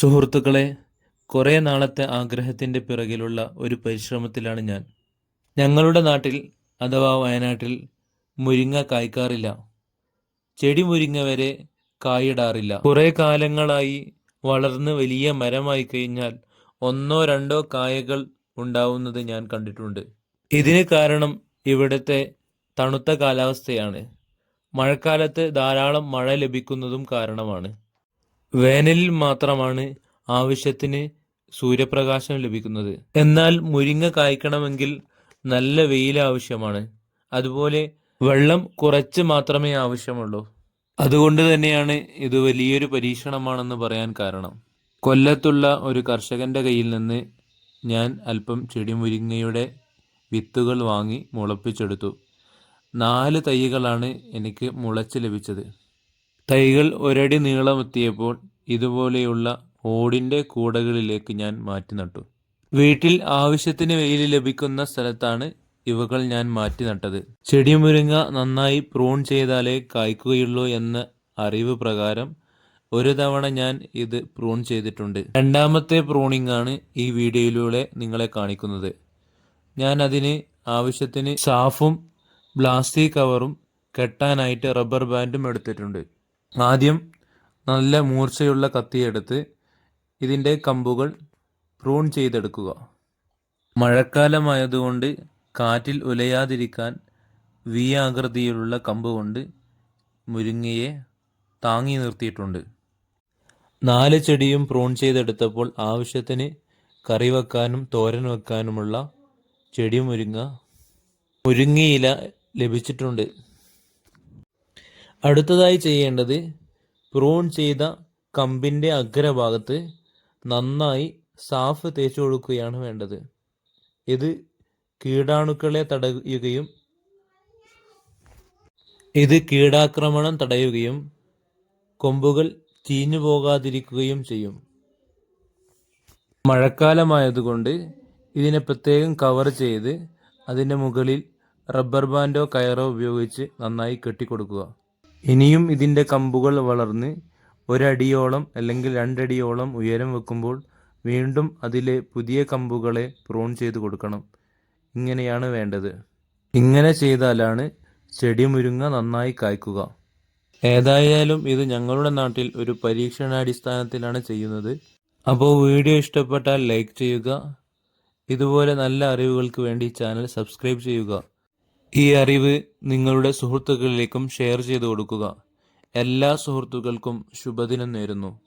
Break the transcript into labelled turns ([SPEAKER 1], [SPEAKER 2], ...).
[SPEAKER 1] സുഹൃത്തുക്കളെ കുറേ നാളത്തെ ആഗ്രഹത്തിന്റെ പിറകിലുള്ള ഒരു പരിശ്രമത്തിലാണ് ഞാൻ. ഞങ്ങളുടെ നാട്ടിൽ അഥവാ വയനാട്ടിൽ മുരിങ്ങ കായ്ക്കാറില്ല. ചെടി മുരിങ്ങ വരെ കായിടാറില്ല. കുറേ കാലങ്ങളായി വളർന്ന് വലിയ മരമായി കഴിഞ്ഞാൽ ഒന്നോ രണ്ടോ കായകൾ ഉണ്ടാവുന്നത് ഞാൻ കണ്ടിട്ടുണ്ട്. ഇതിന് കാരണം ഇവിടുത്തെ തണുത്ത കാലാവസ്ഥയാണ്. മഴക്കാലത്ത് ധാരാളം മഴ ലഭിക്കുന്നതും കാരണമാണ്. വേനലിൽ മാത്രമാണ് ആവശ്യത്തിന് സൂര്യപ്രകാശം ലഭിക്കുന്നത്. എന്നാൽ മുരിങ്ങ കായ്ക്കണമെങ്കിൽ നല്ല വെയിൽ ആവശ്യമാണ്. അതുപോലെ വെള്ളം കുറച്ച് മാത്രമേ ആവശ്യമുള്ളൂ. അതുകൊണ്ട് തന്നെയാണ് ഇത് വലിയൊരു പരീക്ഷണമാണെന്ന് പറയാൻ കാരണം. കൊല്ലത്തുള്ള ഒരു കർഷകന്റെ കയ്യിൽ നിന്ന് ഞാൻ അല്പം ചെടിമുരിങ്ങയുടെ വിത്തുകൾ വാങ്ങി മുളപ്പിച്ചെടുത്തു. നാല് തൈകളാണ് എനിക്ക് മുളച്ച് ലഭിച്ചത്. തൈകൾ ഒരടി നീളമെത്തിയപ്പോൾ ഇതുപോലെയുള്ള ഓടിന്റെ കൂടകളിലേക്ക് ഞാൻ മാറ്റി നട്ടു വീട്ടിൽ ആവശ്യത്തിന് വെയിൽ ലഭിക്കുന്ന സ്ഥലത്താണ് ഇവകൾ ഞാൻ മാറ്റി നട്ടത് ചെടി മുരിങ്ങ നന്നായി പ്രൂൺ ചെയ്താലേ കായ്ക്കുകയുള്ളൂ എന്ന അറിവ് പ്രകാരം ഒരു തവണ ഞാൻ ഇത് പ്രൂൺ ചെയ്തിട്ടുണ്ട്. രണ്ടാമത്തെ പ്രൂണിംഗ് ആണ് ഈ വീഡിയോയിലൂടെ നിങ്ങളെ കാണിക്കുന്നത്. ഞാൻ അതിന് ആവശ്യത്തിന് സാഫും പ്ലാസ്റ്റിക് കവറും കെട്ടാനായിട്ട് റബ്ബർ ബാൻഡും എടുത്തിട്ടുണ്ട്. ആദ്യം നല്ല മൂർച്ചയുള്ള കത്തിയെടുത്ത് ഇതിന്റെ കമ്പുകൾ പ്രൂൺ ചെയ്തെടുക്കുക. മഴക്കാലമായതുകൊണ്ട് കാറ്റിൽ ഉലയാതിരിക്കാൻ വി ആകൃതിയിലുള്ള കമ്പ് കൊണ്ട് മുരിങ്ങയെ താങ്ങി നിർത്തിയിട്ടുണ്ട്. നാല് ചെടിയും പ്രൂൺ ചെയ്തെടുത്തപ്പോൾ ആവശ്യത്തിന് കറി വെക്കാനും തോരൻ വെക്കാനുമുള്ള ചെടി മുരിങ്ങ മുരിങ്ങയില ലഭിച്ചിട്ടുണ്ട്. അടുത്തതായി ചെയ്യേണ്ടത് പ്രൂൺ ചെയ്ത കമ്പിന്റെ അഗ്രഭാഗത്ത് നന്നായി സാഫ് തേച്ചു കൊടുക്കുകയാണ് വേണ്ടത്. ഇത് കീടാണുക്കളെ തടയുകയും ഇത് കീടാക്രമണം തടയുകയും കൊമ്പുകൾ ചീഞ്ഞു പോകാതിരിക്കുകയും ചെയ്യും. മഴക്കാലമായതുകൊണ്ട് ഇതിനെ പ്രത്യേകം കവർ ചെയ്ത് അതിന്റെ മുകളിൽ റബ്ബർ ബാൻഡോ കയറോ ഉപയോഗിച്ച് നന്നായി കെട്ടിക്കൊടുക്കുക. ഇനിയും ഇതിന്റെ കമ്പുകൾ വളർന്ന് ഒരടിയോളം അല്ലെങ്കിൽ രണ്ടടിയോളം ഉയരം വെക്കുമ്പോൾ വീണ്ടും അതിലെ പുതിയ കമ്പുകളെ പ്രൂൺ ചെയ്ത് കൊടുക്കണം. ഇങ്ങനെയാണ് വേണ്ടത്. ഇങ്ങനെ ചെയ്താലാണ് ചെടി മുരുങ്ങ നന്നായി കായ്ക്കുക. ഏതായാലും ഇത് ഞങ്ങളുടെ നാട്ടിൽ ഒരു പരീക്ഷണാടിസ്ഥാനത്തിലാണ് ചെയ്യുന്നത്. അപ്പോൾ വീഡിയോ ഇഷ്ടപ്പെട്ടാൽ ലൈക്ക് ചെയ്യുക. ഇതുപോലെ നല്ല അറിവുകൾക്ക് വേണ്ടി ചാനൽ സബ്സ്ക്രൈബ് ചെയ്യുക. ഈ അറിവ് നിങ്ങളുടെ സുഹൃത്തുക്കളിലേക്കും ഷെയർ ചെയ്തു കൊടുക്കുക. എല്ലാ സുഹൃത്തുക്കൾക്കും ശുഭദിനം നേരുന്നു.